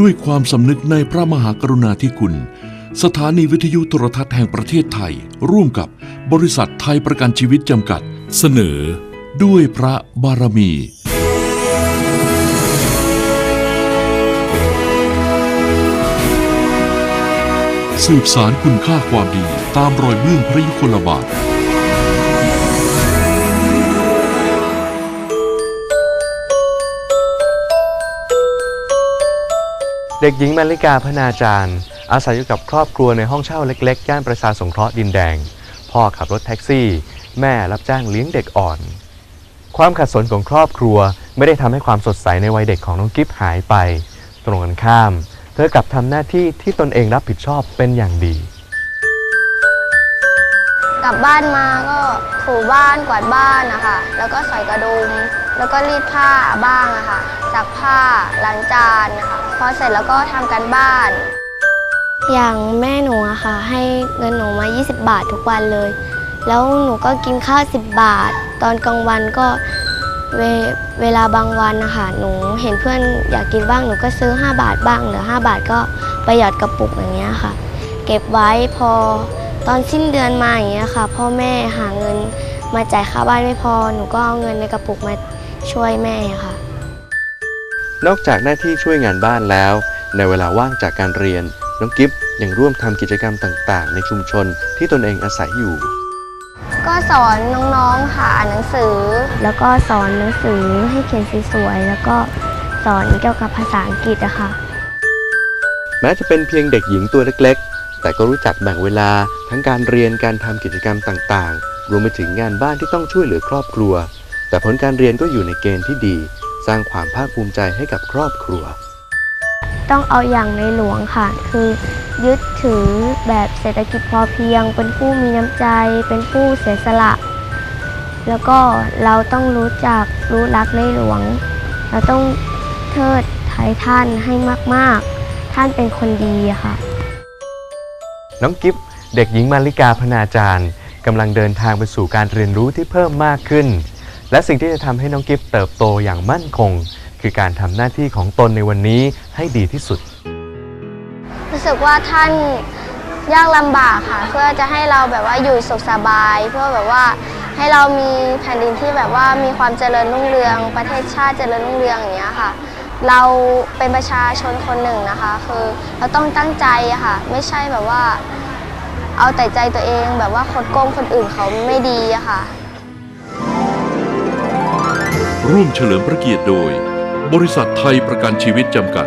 ด้วยความสำนึกในพระมหากรุณาธิคุณ สถานีวิทยุโทรทัศน์แห่งประเทศไทย ร่วมกับบริษัทไทยประกันชีวิตจำกัด เสนอ ด้วยพระบารมี สืบสารคุณค่าความดีตามรอยเบื้องพระยุคลบาท เด็กหญิงมาริกาพนาจารย์ อาศัยอยู่กับครอบครัวในห้องเช่าเล็กๆ ย่านประชาสงเคราะห์ดินแดง พ่อขับรถแท็กซี่ แม่รับจ้างเลี้ยงเด็กอ่อน ความขัดสนของครอบครัวไม่ได้ทำให้ความสดใสในวัยเด็กของน้องกิฟหายไป ตรงกันข้าม เธอกลับทำหน้าที่ที่ตนเองรับผิดชอบเป็นอย่างดี กลับบ้านมาก็ถูบ้านกวาดบ้านนะคะแล้วก็ใส่กระดุมแล้วก็รีดผ้าบ้างอะค่ะซักผ้าล้างจานนะคะ พอเสร็จแล้วก็ทำกันบ้าน อย่างแม่หนูอะค่ะ ให้เงินหนูมา 20 บาททุกวันเลย แล้วหนูก็กินข้าว 10 บาท ตอนกลางวันก็เวเวลาบางวันนะคะหนูเห็นเพื่อนอยากกินบ้างหนูก็ซื้อ 5 บาทบ้างเหลือ 5 บาทก็ประหยัดกระปุกอย่างเงี้ยค่ะ เก็บไว้พอตอนสิ้นเดือนมาอย่างเงี้ยค่ะ พ่อแม่หาเงินมาจ่ายค่าบ้านไม่พอ หนูก็เอาเงินในกระปุกมาช่วยแม่ค่ะ นอกจากหน้าที่ช่วยงานบ้านแล้ว ในเวลาว่างจากการเรียน น้องกิฟยังร่วมทำกิจกรรมต่างๆ ในชุมชนที่ตนเองอาศัยอยู่ ก็สอนน้องๆค่ะอ่านหนังสือ แล้วก็สอนหนังสือให้เขียนสวยๆแล้วก็สอนเกี่ยวกับภาษาอังกฤษอะค่ะ แม้จะเป็นเพียงเด็กหญิงตัวเล็กๆ แต่ก็รู้จักแบ่งเวลาทั้งการเรียนการทำกิจกรรมต่างๆ รวมไปถึงงานบ้านที่ต้องช่วยเหลือครอบครัว แต่ผลการเรียนก็อยู่ในเกณฑ์ที่ดี สร้างความภาคภูมิใจให้กับครอบครัว ต้องเอาอย่างในหลวงค่ะ คือยึดถือแบบเศรษฐกิจพอเพียง เป็นผู้มีน้ำใจ เป็นผู้เสียสละ แล้วก็เราต้องรู้จักรู้รักในหลวง เราต้องเทิดไทยท่านให้มาก ๆ ท่านเป็นคนดีอะค่ะ น้องกิฟเด็กหญิงมาริกาพนาจารย์กำลังเดินทางไปสู่การเรียนรู้ที่เพิ่มมากขึ้น และสิ่งที่จะทำให้น้องกิฟเติบโตอย่างมั่นคง คือการทำหน้าที่ของตนในวันนี้ให้ดีที่สุด รู้สึกว่าท่านยากลำบากค่ะ เพื่อจะให้เราแบบว่าอยู่สุขสบาย เพื่อแบบว่าให้เรามีแผ่นดินที่แบบว่ามีความเจริญรุ่งเรือง ประเทศชาติเจริญรุ่งเรืองอย่างเงี้ยค่ะ เราเป็นประชาชนคนหนึ่งนะคะ คือเราต้องตั้งใจอะค่ะ ไม่ใช่แบบว่า เอาแต่ใจตัวเองแบบว่าคดโกงคนอื่นเขาไม่ดีอะค่ะ ร่วมเฉลิมพระเกียรติโดย บริษัทไทยประกันชีวิตจำกัด